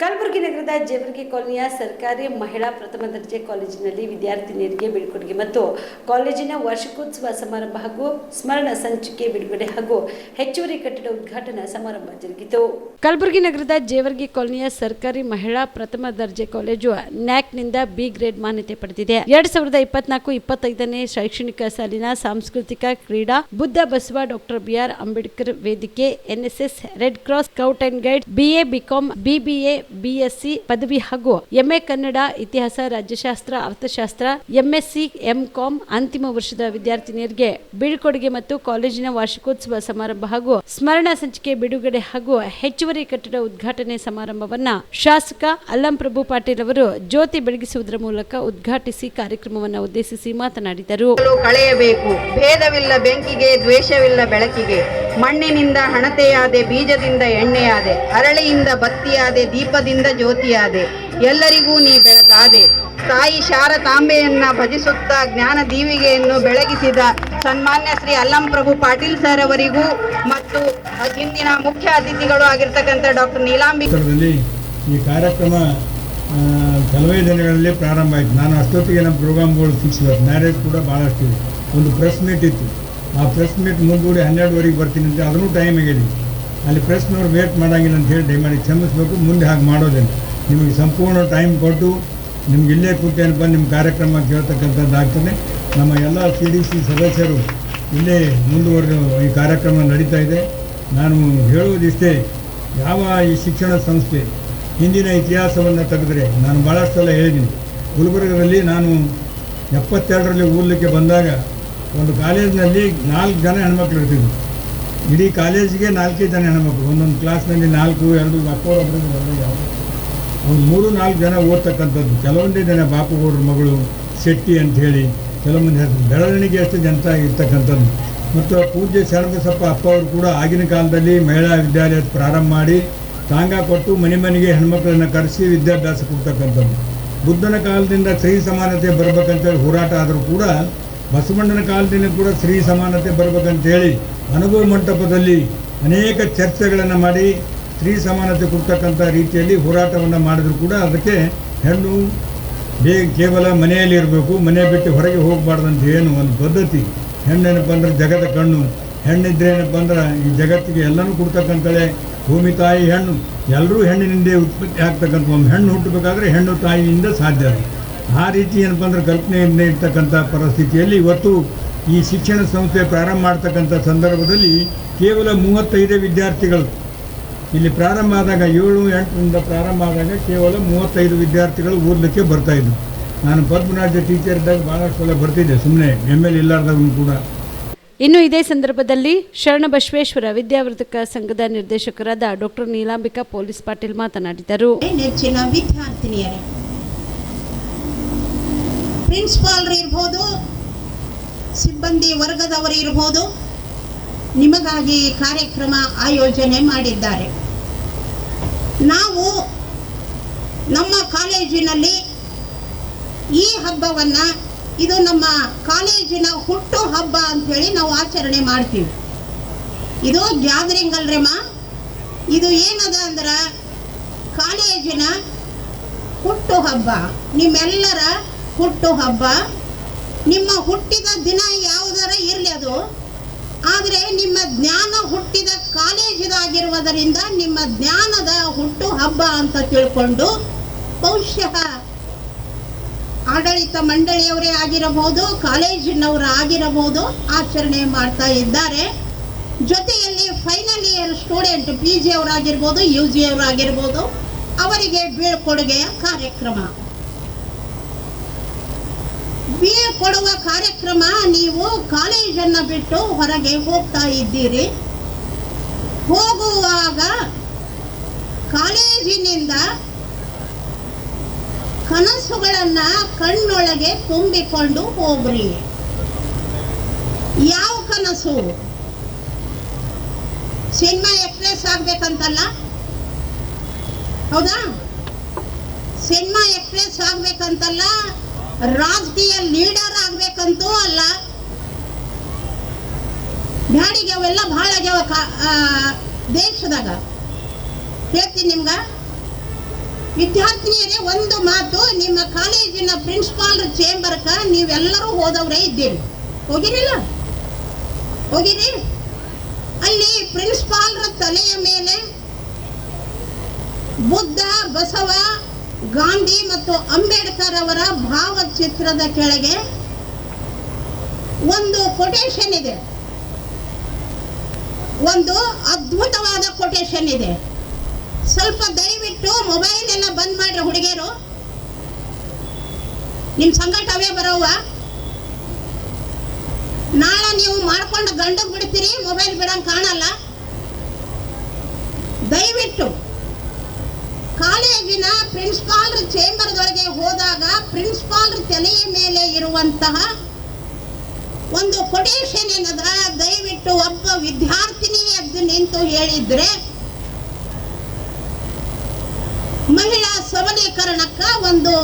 ಕಲಬುರಗಿ ನಗರದ ಜೇವರ್ಗಿ ಕಾಲೋನಿಯ ಸರ್ಕಾರಿ ಮಹಿಳಾ ಪ್ರಥಮ ದರ್ಜೆ ಕಾಲೇಜಿನಲ್ಲಿ ವಿದ್ಯಾರ್ಥಿನಿಯರಿಗೆ ಬೀಳ್ಕೊಡುಗೆ ಮತ್ತು ಕಾಲೇಜಿನ ವಾರ್ಷಿಕೋತ್ಸವ ಸಮಾರಂಭ ಹಾಗೂ ಸ್ಮರಣ ಸಂಚಿಕೆ ಬಿಡುಗಡೆ ಹಾಗೂ ಹೆಚ್ಚುವರಿ ಕಟ್ಟಡ ಉದ್ಘಾಟನಾ ಸಮಾರಂಭ ಜರುಗಿತು. ಕಲಬುರಗಿ ನಗರದ ಜೇವರ್ಗಿ ಕಾಲೋನಿಯ ಸರ್ಕಾರಿ ಮಹಿಳಾ ಪ್ರಥಮ ದರ್ಜೆ ಕಾಲೇಜು ನ್ಯಾಕ್ನಿಂದ ಬಿ ಗ್ರೇಡ್ ಮಾನ್ಯತೆ ಪಡೆದಿದೆ. ಎರಡ್ ಸಾವಿರದ ಇಪ್ಪತ್ನಾಲ್ಕು ಇಪ್ಪತ್ತೈದನೇ ಶೈಕ್ಷಣಿಕ ಸಾಲಿನ ಸಾಂಸ್ಕೃತಿಕ ಕ್ರೀಡಾ ಬುದ್ಧ ಬಸವ ಡಾಕ್ಟರ್ ಬಿಆರ್ ಅಂಬೇಡ್ಕರ್ ವೇದಿಕೆ NSS, red cross, scout and guide BA BCom BBA BSc ಪದವಿ ಹಾಗೂ ಎಂಎ ಕನ್ನಡ, ಇತಿಹಾಸ, ರಾಜ್ಯಶಾಸ್ತ್ರ, ಅರ್ಥಶಾಸ್ತ್ರ ಎಂಎಸ್ಸಿ ಎಂಕಾಂ ಅಂತಿಮ ವರ್ಷದ ವಿದ್ಯಾರ್ಥಿನಿಯರಿಗೆ ಬೀಳ್ಕೊಡುಗೆ ಮತ್ತು ಕಾಲೇಜಿನ ವಾರ್ಷಿಕೋತ್ಸವ ಸಮಾರಂಭ ಹಾಗೂ ಸ್ಮರಣ ಸಂಚಿಕೆ ಬಿಡುಗಡೆ ಹಾಗೂ ಹೆಚ್ಚುವರಿ ಕಟ್ಟಡ ಉದ್ಘಾಟನೆ ಸಮಾರಂಭವನ್ನ ಶಾಸಕ ಅಲ್ಲಂ ಪ್ರಭು ಪಾಟೀಲ್ ಅವರು ಜ್ಯೋತಿ ಬೆಳಗಿಸುವುದರ ಮೂಲಕ ಉದ್ಘಾಟಿಸಿ ಕಾರ್ಯಕ್ರಮವನ್ನು ಉದ್ದೇಶಿಸಿ ಮಾತನಾಡಿದರು. ಕಳೆಯಬೇಕು. ಭೇದವಿಲ್ಲ ಬೆಂಕಿಗೆ, ದ್ವೇಷವಿಲ್ಲ ಬೆಳಕಿಗೆ. ಮಣ್ಣಿನಿಂದ ಹಣತೆಯಾದೆ, ಬೀಜದಿಂದ ಎಣ್ಣೆಯಾದೆ. ಅರಳಿಯಿಂದ ಬತ್ತಿಯಾದೆ ದೀಪದಿಂದ ಜ್ಯೋತಿಯಾದೆ. ಎಲ್ಲರಿಗೂ ನೀ ಬೆಳಕಾದೆ ತಾಯಿ ಶಾರತಾಂಬೆಯನ್ನ ಭಜಿಸುತ್ತಾ ಜ್ಞಾನ ದೀವಿಗೆಯನ್ನು ಬೆಳಗಿಸಿದ ಸನ್ಮಾನ್ಯ ಶ್ರೀ ಅಲ್ಲಂ ಪ್ರಭು ಪಾಟೀಲ್ ಸರ್ ಅವರಿಗೂ ಮತ್ತು ಇಂದಿನ ಮುಖ್ಯ ಅತಿಥಿಗಳು ಆಗಿರ್ತಕ್ಕಂಥ ಡಾಕ್ಟರ್ ನೀಲಾಂಬಿ ಈ ಕಾರ್ಯಕ್ರಮ ಕೆಲವೇ ದಿನಗಳಲ್ಲಿ ಪ್ರಾರಂಭ ಆಯಿತು. ನಾನು ಅಷ್ಟೊತ್ತಿಗೆ ನಮ್ಮ ಪ್ರೋಗ್ರಾಮ್ಗಳು ಮ್ಯಾರೇಜ್ ಕೂಡ ಭಾಳಷ್ಟು ಇದೆ ಒಂದು ಪ್ರೆಸ್ ಮೀಟ್ ಇತ್ತು. ಆ ಪ್ರೆಸ್ ಮೀಟ್ ಮುಂದೂಡಿ ಹನ್ನೆರಡುವರೆಗೆ ಬರ್ತೀನಿ ಅಂತ ಅದನ್ನು ಟೈಮ್ ಆಗಿದೆ ಅಲ್ಲಿ ಪ್ರೆಸ್ನವ್ರು ವೇಟ್ ಮಾಡೋಂಗಿಲ್ಲ ಅಂತ ಹೇಳಿ ದಯಮಾಡಿ ಕ್ಷಮಿಸಬೇಕು, ಮುಂದೆ ಹಾಗೆ ಮಾಡೋದೇನು? ನಿಮಗೆ ಸಂಪೂರ್ಣ ಟೈಮ್ ಕೊಟ್ಟು ನಿಮ್ಗೆ ಇಲ್ಲೇ ಕೂತೇನಪ್ಪ ನಿಮ್ಮ ಕಾರ್ಯಕ್ರಮ ಕೇಳ್ತಕ್ಕಂಥದ್ದು ಆಗ್ತದೆ. ನಮ್ಮ ಎಲ್ಲ ಸಿ ಡಿ ಸಿ ಸದಸ್ಯರು ಇಲ್ಲೇ ಮುಂದುವರೆದು ಈ ಕಾರ್ಯಕ್ರಮ ನಡೀತಾ ಇದೆ. ನಾನು ಹೇಳುವುದಿಷ್ಟೇ, ಯಾವ ಈ ಶಿಕ್ಷಣ ಸಂಸ್ಥೆ ಹಿಂದಿನ ಇತಿಹಾಸವನ್ನು ತೆಗೆದರೆ ನಾನು ಭಾಳಷ್ಟು ಸಲ ಹೇಳಿದ್ದೀನಿ. ಗುಲ್ಬರ್ಗದಲ್ಲಿ ನಾನು ಎಪ್ಪತ್ತೆರಡರಲ್ಲಿ ಓದಲಿಕ್ಕೆ ಬಂದಾಗ ಒಂದು ಕಾಲೇಜಿನಲ್ಲಿ ನಾಲ್ಕು ಜನ ಹೆಣ್ಮಕ್ಳು ಇರ್ತಿದ್ರು. ಇಡೀ ಕಾಲೇಜಿಗೆ ನಾಲ್ಕೇ ಜನ ಹೆಣ್ಮಕ್ಳು. ಒಂದೊಂದು ಕ್ಲಾಸ್ನಲ್ಲಿ ನಾಲ್ಕು, ಎರಡು ಅಪ್ಪೊಬ್ಬರು ಅವ್ರು ಮೂರು, ನಾಲ್ಕು ಜನ ಓದ್ತಕ್ಕಂಥದ್ದು. ಕೆಲವೊಂದೇ ಜನ ಬಾಪುಗೌಡ್ರ ಮಗಳು ಶೆಟ್ಟಿ ಅಂತ ಹೇಳಿ, ಕೆಲವೊಂದು ಬೆಳವಣಿಗೆ ಅಷ್ಟು ಜನತ ಇರ್ತಕ್ಕಂಥದ್ದು. ಮತ್ತು ಪೂಜ್ಯ ಶರಣಬಸಪ್ಪ ಅಪ್ಪ ಅವರು ಕೂಡ ಆಗಿನ ಕಾಲದಲ್ಲಿ ಮಹಿಳಾ ವಿದ್ಯಾಲಯ ಪ್ರಾರಂಭ ಮಾಡಿ, ತಾಂಗ ಕೊಟ್ಟು ಮನೆ ಮನೆಗೆ ಹೆಣ್ಮಕ್ಳನ್ನು ಕರೆಸಿ ವಿದ್ಯಾಭ್ಯಾಸ ಕೊಡ್ತಕ್ಕಂಥದ್ದು. ಬುದ್ಧನ ಕಾಲದಿಂದ ಸ್ತ್ರೀ ಸಮಾನತೆ ಬರಬೇಕಂತೇಳಿ ಹೋರಾಟ ಆದರೂ ಕೂಡ, ಬಸವಣ್ಣನ ಕಾಲದಿಂದ ಕೂಡ ಸ್ತ್ರೀ ಸಮಾನತೆ ಬರ್ಬೇಕಂತೇಳಿ ಅನುಭವ ಮಂಟಪದಲ್ಲಿ ಅನೇಕ ಚರ್ಚೆಗಳನ್ನು ಮಾಡಿ ಸ್ತ್ರೀ ಸಮಾನತೆ ಕೊಡ್ತಕ್ಕಂಥ ರೀತಿಯಲ್ಲಿ ಹೋರಾಟವನ್ನು ಮಾಡಿದ್ರು ಕೂಡ ಅದಕ್ಕೆ ಹೆಣ್ಣು ಬೇ ಕೇವಲ ಮನೆಯಲ್ಲಿ ಇರಬೇಕು, ಮನೆ ಬಿಟ್ಟು ಹೊರಗೆ ಹೋಗಬಾರ್ದು ಅಂತ ಏನು ಒಂದು ಪದ್ಧತಿ. ಹೆಣ್ಣೇನಪ್ಪ ಅಂದ್ರೆ ಜಗದ ಕಣ್ಣು. ಹೆಣ್ಣಿದ್ರೆ ಏನಪ್ಪ ಅಂದ್ರೆ ಈ ಜಗತ್ತಿಗೆ ಎಲ್ಲನೂ ಕೊಡ್ತಕ್ಕಂಥಳೆ ಭೂಮಿ, ತಾಯಿ, ಹೆಣ್ಣು. ಎಲ್ಲರೂ ಹೆಣ್ಣಿನಿಂದೇ ಉತ್ಪತ್ತಿ ಆಗ್ತಕ್ಕಂಥ ಒಂದು ಹೆಣ್ಣು ಹುಟ್ಟಬೇಕಾದ್ರೆ ಹೆಣ್ಣು ತಾಯಿಯಿಂದ ಸಾಧ್ಯ ಆ ರೀತಿ ಏನಪ್ಪ ಅಂದ್ರೆ ಕಲ್ಪನೆಯಿಂದ ಇರ್ತಕ್ಕಂಥ ಪರಿಸ್ಥಿತಿಯಲ್ಲಿ ಇವತ್ತು ಈ ಶಿಕ್ಷಣ ಸಂಸ್ಥೆ ಪ್ರಾರಂಭ ಮಾಡ್ತಕ್ಕಂಥ ಸಂದರ್ಭದಲ್ಲಿ ಕೇವಲ ಮೂವತ್ತೈದು ವಿದ್ಯಾರ್ಥಿಗಳು. ಇಲ್ಲಿ ಪ್ರಾರಂಭ ಆದಾಗ ಏಳು ಎಂಟರಿಂದ ಪ್ರಾರಂಭ ಆದಾಗ ಕೇವಲ ಮೂವತ್ತೈದು ವಿದ್ಯಾರ್ಥಿಗಳು ಓದಲಿಕ್ಕೆ ಬರ್ತಾಯಿದ್ರು ನಾನು ಪದ್ಮರಾಜ ಟೀಚರ್ ಇದ್ದಾಗ ಭಾಳಷ್ಟು ಸಲ ಬರ್ತಿದ್ದೆ ಸುಮ್ಮನೆ ಎಂ ಎಲ್ ಇಲ್ಲಾರ್ದಾಗೂ ಕೂಡ. ಇನ್ನು ಇದೇ ಸಂದರ್ಭದಲ್ಲಿ ಶರಣಬಸವೇಶ್ವರ ವಿದ್ಯಾವರ್ಧಕ ಸಂಘದ ನಿರ್ದೇಶಕರಾದ ಡಾಕ್ಟರ್ ನೀಲಾಂಬಿಕಾ ಪೊಲೀಸ್ ಪಾಟೀಲ್ ಮಾತನಾಡಿದರು. ನೆಚ್ಚಿನ ವಿದ್ಯಾರ್ಥಿನಿಯರೇ ಪ್ರಿನ್ಸಿಪಾಲ್ರು ಇರ್ಬೋದು ಸಿಬ್ಬಂದಿ ವರ್ಗದವರು ಇರ್ಬೋದು. ನಿಮಗಾಗಿ ಕಾರ್ಯಕ್ರಮ ಆಯೋಜನೆ ಮಾಡಿದ್ದಾರೆ. ನಾವು ನಮ್ಮ ಕಾಲೇಜಿನಲ್ಲಿ ಈ ಹಬ್ಬವನ್ನು, ಇದು ನಮ್ಮ ಕಾಲೇಜಿನ ಹುಟ್ಟು ಹಬ್ಬ ಅಂಥೇಳಿ ನಾವು ಆಚರಣೆ ಮಾಡ್ತೀವಿ. ಇದು ಗ್ಯಾದರಿಂಗ್ ಅಲ್ರಿಮ್ಮ ಇದು ಏನದ ಅಂದ್ರೆ ಕಾಲೇಜಿನ ಹುಟ್ಟು ಹಬ್ಬ. ನಿಮ್ಮೆಲ್ಲರ ಹುಟ್ಟು ಹಬ್ಬ. ನಿಮ್ಮ ಹುಟ್ಟಿದ ದಿನ ಯಾವುದರ ಇರಲಿ ಅದು. ಆದರೆ ನಿಮ್ಮ ಜ್ಞಾನ ಹುಟ್ಟಿದ ಕಾಲೇಜಿದಾಗಿರುವುದರಿಂದ ನಿಮ್ಮ ಜ್ಞಾನದ ಹುಟ್ಟು ಹಬ್ಬ ಅಂತ ತಿಳ್ಕೊಂಡು ಬಹುಶಃ ಆಡಳಿತ ಮಂಡಳಿಯವರೇ ಆಗಿರಬಹುದು, ಕಾಲೇಜಿನವರು ಆಗಿರಬಹುದು ಆಚರಣೆ ಮಾಡ್ತಾ ಇದ್ದಾರೆ. ಜೊತೆಯಲ್ಲಿ final year student P G ಅವರಾಗಿರ್ಬೋದು U G ಅವರಾಗಿರ್ಬೋದು, ಅವರಿಗೆ ಬೀಳ್ಕೊಡುಗೆಯ ಕಾರ್ಯಕ್ರಮ. ಬೀಳ್ಕೊಡುವ ಕಾರ್ಯಕ್ರಮ ನೀವು ಕಾಲೇಜನ್ನು ಬಿಟ್ಟು ಹೊರಗೆ ಹೋಗ್ತಾ ಇದ್ದೀರಿ. ಹೋಗುವಾಗ ಕಾಲೇಜಿನಿಂದ ಕನಸುಗಳನ್ನು ಕಣ್ಣೊಳಗೆ ತುಂಬಿಕೊಂಡು ಹೋಗ್ರಿ. ಯಾವ ಕನಸು? ಸಿನಿಮಾ ಎಕ್ಸ್ಪ್ರೆಸ್ ಆಗ್ಬೇಕಂತಲ್ಲ? ಹೌದಾ? ಸಿನಿಮಾ ಎಕ್ಸ್ಪ್ರೆಸ್ ಆಗ್ಬೇಕಂತಲ್ಲ? ರಾಜಕೀಯ ಲೀಡರ್ ಆಗ್ಬೇಕಂತೂ ಅಲ್ಲ. ಬ್ಯಾಡಿಗೆ ಅವೆಲ್ಲ ಭಾಳ ಆಗ್ಯಾವ ದೇಶದಾಗ. ಹೇಳ್ತೀನಿ ನಿಮ್ಗ. ವಿದ್ಯಾರ್ಥಿನಿಯರೇ, ಒಂದು ಮಾತು, ನಿಮ್ಮ ಕಾಲೇಜಿನ ಪ್ರಿನ್ಸಿಪಾಲ್ ಚೇಂಬರ್ಕ ನೀವೆಲ್ಲರೂ ಹೋದವರೇ ಇದ್ದೀರಿ. ಹೋಗಿರಿಲ್ಲ ಹೋಗಿರಿ? ಅಲ್ಲಿ ಪ್ರಿನ್ಸಿಪಾಲ್ರ ತಲೆಯ ಮೇಲೆ ಬುದ್ಧ, ಬಸವ ಗಾಂಧಿ ಮತ್ತು ಅಂಬೇಡ್ಕರ್ ಅವರ ಭಾವಚಿತ್ರದ ಕೆಳಗೆ ಒಂದು ಕೊಟೇಶನ್ ಇದೆ. ಒಂದು ಅದ್ಭುತವಾದ ಕೊಟೇಶನ್ ಇದೆ. ಸ್ವಲ್ಪ ದಯವಿಟ್ಟು ಮೊಬೈಲ್ ಎಲ್ಲ ಬಂದ್ ಮಾಡ್ರಿ ಹುಡುಗಿಯರು. ನಿಮ್ ಸಂಕಟವೇ ಬರೋವ ನಾಳೆ ನೀವು ಮಾಡ್ಕೊಂಡು ಗಂಡಗ್ ಬಿಡ್ತೀರಿ ಮೊಬೈಲ್ ಬಿಡಂಗ್ ಕಾಣಲ್ಲ. ದಯವಿಟ್ಟು. ಕಾಲೇಜಿನ ಪ್ರಿನ್ಸಿಪಾಲ್ ಚೇಂಬರ್ದೊಳಗೆ ಹೋದಾಗ ಪ್ರಿನ್ಸಿಪಾಲ್ ತಲೆಯ ಮೇಲೆ ಇರುವಂತಹ ಒಂದು ಕೊಟೇಶನ್ ಏನದ? ದಯವಿಟ್ಟು ಒಬ್ಬ ವಿದ್ಯಾರ್ಥಿನಿ ಎದ್ದು ನಿಂತು ಹೇಳಿದ್ರೆ ಮಹಿಳಾ ಸಬಲೀಕರಣಕ್ಕ ಒಂದು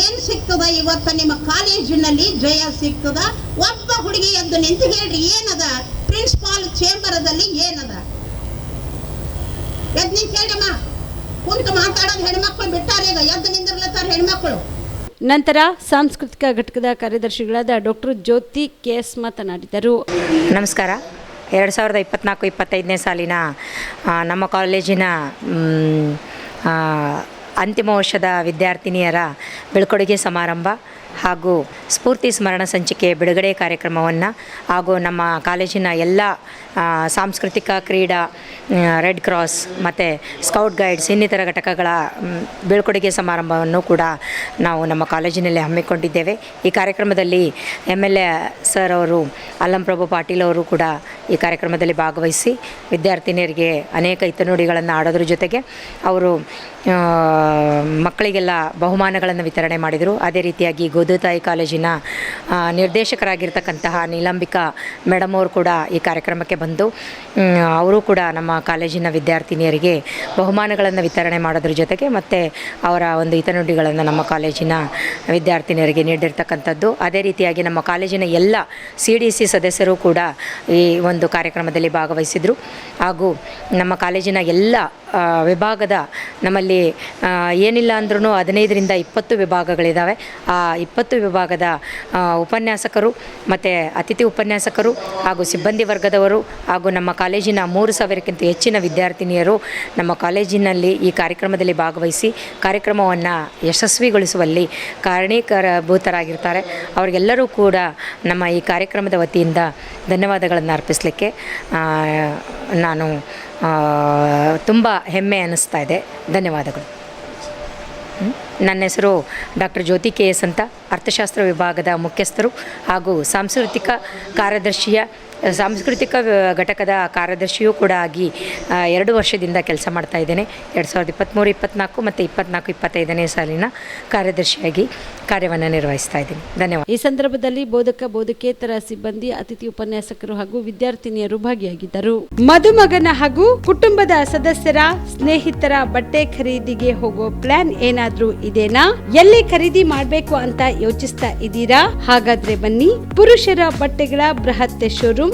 ಏನ್ ಸಿಗ್ತದ? ಇವತ್ತ ನಿಮ್ಮ ಕಾಲೇಜಿನಲ್ಲಿ ಜಯ ಸಿಗ್ತದ? ಒಬ್ಬ ಹುಡುಗಿ ಎದ್ದು ನಿಂತು ಹೇಳ್ರಿ, ಏನದ? ಪ್ರಿನ್ಸಿಪಾಲ್ ಚೇಂಬರದಲ್ಲಿ ಏನದ? ಎದ್ದು ನಿಂತು ಹೇಳಿಮ್ಮ ಕುಂತು ಮಾತಾಡೋದು ಹೆಣ್ಮಕ್ಳು ಬಿಟ್ಟಾರೆ ಈಗ ಎದ್ದು ನಿಂದಿರ್ಲತ್ತಾರ ಹೆಣ್ಮಕ್ಳು? ನಂತರ ಸಾಂಸ್ಕೃತಿಕ ಘಟಕದ ಕಾರ್ಯದರ್ಶಿಗಳಾದ ಡಾಕ್ಟರ್ ಜ್ಯೋತಿ ಕೆಎಸ್ ಮಾತನಾಡಿದರು. ನಮಸ್ಕಾರ. ಎರಡು ಸಾವಿರದ ಇಪ್ಪತ್ತ್ನಾಲ್ಕು ಇಪ್ಪತ್ತೈದನೇ ಸಾಲಿನ ನಮ್ಮ ಕಾಲೇಜಿನ ಅಂತಿಮ ವರ್ಷದ ವಿದ್ಯಾರ್ಥಿನಿಯರ ಬೀಳ್ಕೊಡುಗೆ ಸಮಾರಂಭ. ಹಾಗೂ ಸ್ಫೂರ್ತಿ ಸ್ಮರಣ ಸಂಚಿಕೆ ಬಿಡುಗಡೆ ಕಾರ್ಯಕ್ರಮವನ್ನು ಹಾಗೂ ನಮ್ಮ ಕಾಲೇಜಿನ ಎಲ್ಲ ಸಾಂಸ್ಕೃತಿಕ ಕ್ರೀಡಾ ರೆಡ್ ಕ್ರಾಸ್ ಮತ್ತು ಸ್ಕೌಟ್ ಗೈಡ್ಸ್ ಇನ್ನಿತರ ಘಟಕಗಳ ಬೀಳ್ಕೊಡುಗೆ ಸಮಾರಂಭವನ್ನು ಕೂಡ ನಾವು ನಮ್ಮ ಕಾಲೇಜಿನಲ್ಲಿ ಹಮ್ಮಿಕೊಂಡಿದ್ದೇವೆ. ಈ ಕಾರ್ಯಕ್ರಮದಲ್ಲಿ ಎಂ ಎಲ್ ಎ ಸರ್ ಅವರು ಅಲ್ಲಂಪ್ರಭು ಪಾಟೀಲ್ ಅವರು ಕೂಡ ಈ ಕಾರ್ಯಕ್ರಮದಲ್ಲಿ ಭಾಗವಹಿಸಿ ವಿದ್ಯಾರ್ಥಿನಿಯರಿಗೆ ಅನೇಕ ಹಿತನುಡಿಗಳನ್ನು ಆಡೋದ್ರ ಜೊತೆಗೆ ಅವರು ಮಕ್ಕಳಿಗೆಲ್ಲ ಬಹುಮಾನಗಳನ್ನು ವಿತರಣೆ ಮಾಡಿದರು. ಅದೇ ರೀತಿಯಾಗಿ ಗೋದುತಾಯಿ ಕಾಲೇಜಿನ ನಿರ್ದೇಶಕರಾಗಿರ್ತಕ್ಕಂತಹ ನೀಲಂಬಿಕಾ ಮೇಡಮ್ ಅವರು ಕೂಡ ಈ ಕಾರ್ಯಕ್ರಮಕ್ಕೆ ಬಂದು ಅವರು ಕೂಡ ನಮ್ಮ ಕಾಲೇಜಿನ ವಿದ್ಯಾರ್ಥಿನಿಯರಿಗೆ ಬಹುಮಾನಗಳನ್ನು ವಿತರಣೆ ಮಾಡೋದ್ರ ಜೊತೆಗೆ ಮತ್ತು ಅವರ ಒಂದು ಹಿತನುಡಿಗಳನ್ನು ನಮ್ಮ ಕಾಲೇಜಿನ ವಿದ್ಯಾರ್ಥಿನಿಯರಿಗೆ ನೀಡಿರ್ತಕ್ಕಂಥದ್ದು. ಅದೇ ರೀತಿಯಾಗಿ ನಮ್ಮ ಕಾಲೇಜಿನ ಎಲ್ಲ ಸಿ ಡಿ ಸಿ ಸದಸ್ಯರು ಕೂಡ ಈ ಒಂದು ಕಾರ್ಯಕ್ರಮದಲ್ಲಿ ಭಾಗವಹಿಸಿದರು. ಹಾಗೂ ನಮ್ಮ ಕಾಲೇಜಿನ ಎಲ್ಲ ವಿಭಾಗದ ನಮ್ಮಲ್ಲಿ ಆ, ಏನಿಲ್ಲ ಅಂದ್ರೂ ಹದಿನೈದರಿಂದ ಇಪ್ಪತ್ತು ವಿಭಾಗಗಳಿದ್ದಾವೆ ಆ ಇಪ್ಪತ್ತು ವಿಭಾಗದ ಉಪನ್ಯಾಸಕರು ಮತ್ತು ಅತಿಥಿ ಉಪನ್ಯಾಸಕರು ಹಾಗೂ ಸಿಬ್ಬಂದಿ ವರ್ಗದವರು ಹಾಗೂ ನಮ್ಮ ಕಾಲೇಜಿನ ಮೂರು ಸಾವಿರಕ್ಕಿಂತ ಹೆಚ್ಚಿನ ವಿದ್ಯಾರ್ಥಿನಿಯರು ನಮ್ಮ ಕಾಲೇಜಿನಲ್ಲಿ ಈ ಕಾರ್ಯಕ್ರಮದಲ್ಲಿ ಭಾಗವಹಿಸಿ ಕಾರ್ಯಕ್ರಮವನ್ನು ಯಶಸ್ವಿಗೊಳಿಸುವಲ್ಲಿ ಕಾರಣೀಕರಭೂತರಾಗಿರ್ತಾರೆ. ಅವರಿಗೆಲ್ಲರೂ ಕೂಡ ನಮ್ಮ ಈ ಕಾರ್ಯಕ್ರಮದ ವತಿಯಿಂದ ಧನ್ಯವಾದಗಳನ್ನು ಅರ್ಪಿಸಲಿಕ್ಕೆ ನಾನು ತುಂಬ ಹೆಮ್ಮೆ ಅನ್ನಿಸ್ತಾ ಇದೆ. ಧನ್ಯವಾದಗಳು. ನನ್ನ ಹೆಸರು ಡಾಕ್ಟರ್ ಜ್ಯೋತಿ ಕೆ ಎಸ್ ಅಂತ ಅರ್ಥಶಾಸ್ತ್ರ ವಿಭಾಗದ ಮುಖ್ಯಸ್ಥರು ಹಾಗೂ ಸಾಂಸ್ಕೃತಿಕ ಕಾರ್ಯದರ್ಶಿಯ ಸಾಂಸ್ಕೃತಿಕ ಘಟಕದ ಕಾರ್ಯದರ್ಶಿಯೂ ಕೂಡ ಆಗಿ ಎರಡು ವರ್ಷದಿಂದ ಕೆಲಸ ಮಾಡ್ತಾ ಇದ್ದೇನೆ. ಎರಡು ಸಾವಿರದ ಇಪ್ಪತ್ತ್ಮೂರು ಇಪ್ಪತ್ತ್ನಾಲ್ಕು ಮತ್ತು ಇಪ್ಪತ್ತ್ನಾಲ್ಕು ಇಪ್ಪತ್ತೈದನೇ ಸಾಲಿನ ಕಾರ್ಯದರ್ಶಿಯಾಗಿ ಕಾರ್ಯವನ್ನು ನಿರ್ವಹಿಸ್ತಾ ಇದ್ದೀನಿ. ಧನ್ಯವಾದ. ಈ ಸಂದರ್ಭದಲ್ಲಿ ಬೋಧಕ, ಬೋಧಕೇತರ ಸಿಬ್ಬಂದಿ, ಅತಿಥಿ ಉಪನ್ಯಾಸಕರು ಹಾಗೂ ವಿದ್ಯಾರ್ಥಿನಿಯರು ಭಾಗಿಯಾಗಿದ್ದರು. ಮದುಮಗನ ಹಾಗೂ ಕುಟುಂಬದ ಸದಸ್ಯರ ಸ್ನೇಹಿತರ ಬಟ್ಟೆ ಖರೀದಿಗೆ ಹೋಗೋ ಪ್ಲಾನ್ ಏನಾದ್ರೂ ಇದೇನಾ? ಎಲ್ಲಿ ಖರೀದಿ ಮಾಡಬೇಕು ಅಂತ ಯೋಚಿಸ್ತಾ ಇದ್ದೀರಾ? ಹಾಗಾದ್ರೆ ಬನ್ನಿ, ಪುರುಷರ ಬಟ್ಟೆಗಳ ಬೃಹತ್ ಶೋರೂಮ್